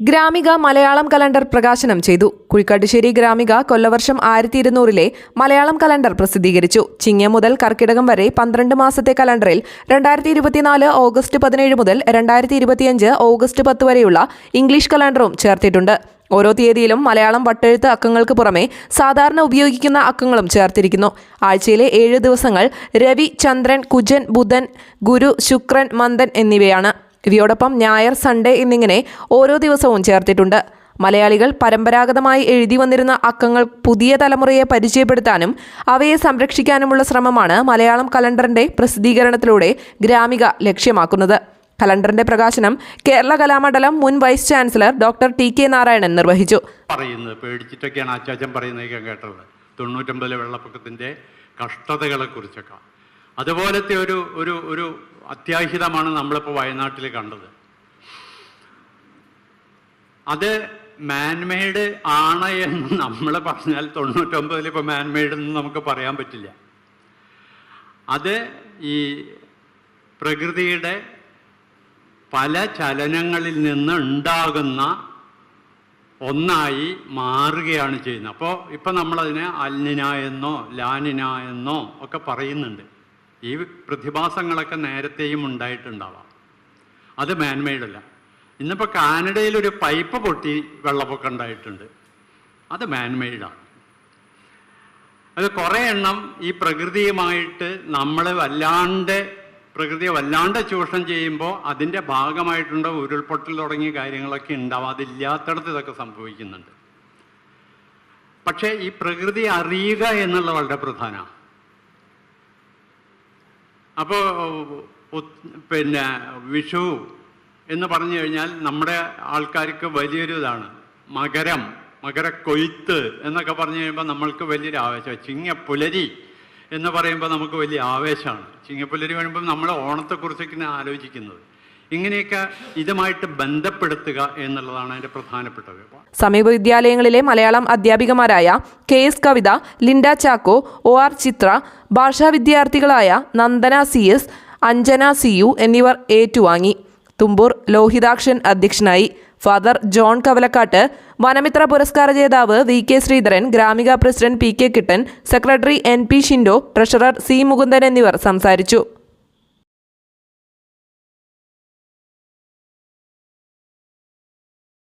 Gramika Malayalam calendar പ്രകാശനം ചെയ്തു. കുഴിക്കാട്ടുശ്ശേരി ഗ്രാമിക കൊല്ലവർഷം ആയിരത്തി ഇരുന്നൂറിലെ മലയാളം കലണ്ടർ പ്രസിദ്ധീകരിച്ചു. ചിങ്ങം മുതൽ കർക്കിടകം വരെ പന്ത്രണ്ട് മാസത്തെ കലണ്ടറിൽ രണ്ടായിരത്തി ഇരുപത്തിനാല് ഓഗസ്റ്റ് പതിനേഴ് മുതൽ രണ്ടായിരത്തി ഇരുപത്തിയഞ്ച് ഓഗസ്റ്റ് പത്ത് വരെയുള്ള ഇംഗ്ലീഷ് കലണ്ടറും ചേർത്തിട്ടുണ്ട്. ഓരോ തീയതിയിലും മലയാളം വട്ടെഴുത്ത് അക്കങ്ങൾക്ക് പുറമെ സാധാരണ ഉപയോഗിക്കുന്ന അക്കങ്ങളും ചേർത്തിരിക്കുന്നു. ആഴ്ചയിലെ ഏഴ് ദിവസങ്ങൾ രവി ചന്ദ്രൻ കുജൻ ബുധൻ ഗുരു ശുക്രൻ മന്ദൻ എന്നിവയാണ്. ഇവയോടൊപ്പം ഞായർ സൺഡേ എന്നിങ്ങനെ ഓരോ ദിവസവും ചേർത്തിട്ടുണ്ട്. മലയാളികൾ പരമ്പരാഗതമായി എഴുതി വന്നിരുന്ന അക്കങ്ങൾ പുതിയ തലമുറയെ പരിചയപ്പെടുത്താനും അവയെ സംരക്ഷിക്കാനുമുള്ള ശ്രമമാണ് മലയാളം കലണ്ടറിന്റെ പ്രസിദ്ധീകരണത്തിലൂടെ ഗ്രാമിക ലക്ഷ്യമാക്കുന്നത്. കലണ്ടറിന്റെ പ്രകാശനം കേരള കലാമണ്ഡലം മുൻ vice chancellor doctor T. K. Narayanan നിർവഹിച്ചു. തൊണ്ണൂറ്റൊമ്പതിലെ വെള്ളപ്പൊക്കത്തിന്റെ കഷ്ടതകളെ കുറിച്ചൊക്കെ അതുപോലത്തെ ഒരു ഒരു ഒരു അത്യാഹിതമാണ് നമ്മളിപ്പോൾ വയനാട്ടിൽ കണ്ടത്. അത് മാൻമെയ്ഡ് ആണ് എന്ന് നമ്മൾ പറഞ്ഞാൽ തൊണ്ണൂറ്റൊമ്പതിൽ ഇപ്പോൾ മാൻമെയ്ഡ് എന്ന് നമുക്ക് പറയാൻ പറ്റില്ല. അത് ഈ പ്രകൃതിയുടെ പല ചലനങ്ങളിൽ നിന്ന് ഉണ്ടാകുന്ന ഒന്നായി മാറുകയാണ് ചെയ്യുന്നത്. അപ്പോൾ ഇപ്പം നമ്മളതിനെ അൽനിന എന്നോ ലാനിന എന്നോ ഒക്കെ പറയുന്നുണ്ട്. ഈ പ്രതിഭാസങ്ങളൊക്കെ നേരത്തെയും ഉണ്ടായിട്ടുണ്ടാവാം. അത് മാൻമെയ്ഡല്ല ഇന്നിപ്പോൾ കാനഡയിൽ ഒരു പൈപ്പ് പൊട്ടി വെള്ളപ്പൊക്കം ഉണ്ടായിട്ടുണ്ട്. അത് മാൻമെയ്ഡാണ് അത് കുറേ എണ്ണം ഈ പ്രകൃതിയുമായിട്ട് നമ്മൾ വല്ലാണ്ട് പ്രകൃതിയെ വല്ലാണ്ട് ചൂഷണം ചെയ്യുമ്പോൾ അതിന്റെ ഭാഗമായിട്ടുണ്ടോ ഉരുൾപൊട്ടൽ തുടങ്ങിയ കാര്യങ്ങളൊക്കെ ഉണ്ടാവും. അതില്ലാത്തടത്ത് ഇതൊക്കെ സംഭവിക്കുന്നുണ്ട്. പക്ഷേ ഈ പ്രകൃതി അറിയുക എന്നുള്ള വളരെ പ്രധാനമാണ് അപ്പോൾ പിന്നെ വിഷു എന്ന് പറഞ്ഞു കഴിഞ്ഞാൽ നമ്മുടെ ആൾക്കാർക്ക് വലിയൊരു ഇതാണ്. മകരം മകര മകരക്കൊയ്ത്ത് എന്നൊക്കെ പറഞ്ഞു കഴിയുമ്പോൾ നമ്മൾക്ക് വലിയൊരു ആവേശമാണ് ചിങ്ങപ്പുലരി എന്ന് പറയുമ്പോൾ നമുക്ക് വലിയ ആവേശമാണ്. ചിങ്ങപ്പുലരി വരുമ്പോൾ നമ്മൾ ഓണത്തെക്കുറിച്ചൊക്കെ ആലോചിക്കുന്നത്. ഇങ്ങനെയൊക്കെ ഇതുമായിട്ട് ബന്ധപ്പെടുത്തുക എന്നുള്ളതാണ് അതിന്റെ പ്രധാനപ്പെട്ടത് സമീപ വിദ്യാലയങ്ങളിലെ Malayalam അധ്യാപികമാരായ K S Kavitha Linda Chacko O R Chithra ഭാഷാ വിദ്യാർത്ഥികളായ Nandana C S Anjana C U എന്നിവർ ഏറ്റുവാങ്ങി. തുമ്പൂർ ലോഹിതാക്ഷൻ അധ്യക്ഷനായി ഫാദർ ജോൺ കവലക്കാട്ട് വനമിത്ര പുരസ്കാര ജേതാവ് V K Sreedharan Gramika president P K Kittan secretary N P Shindo treasurer C Mukundan എന്നിവർ സംസാരിച്ചു.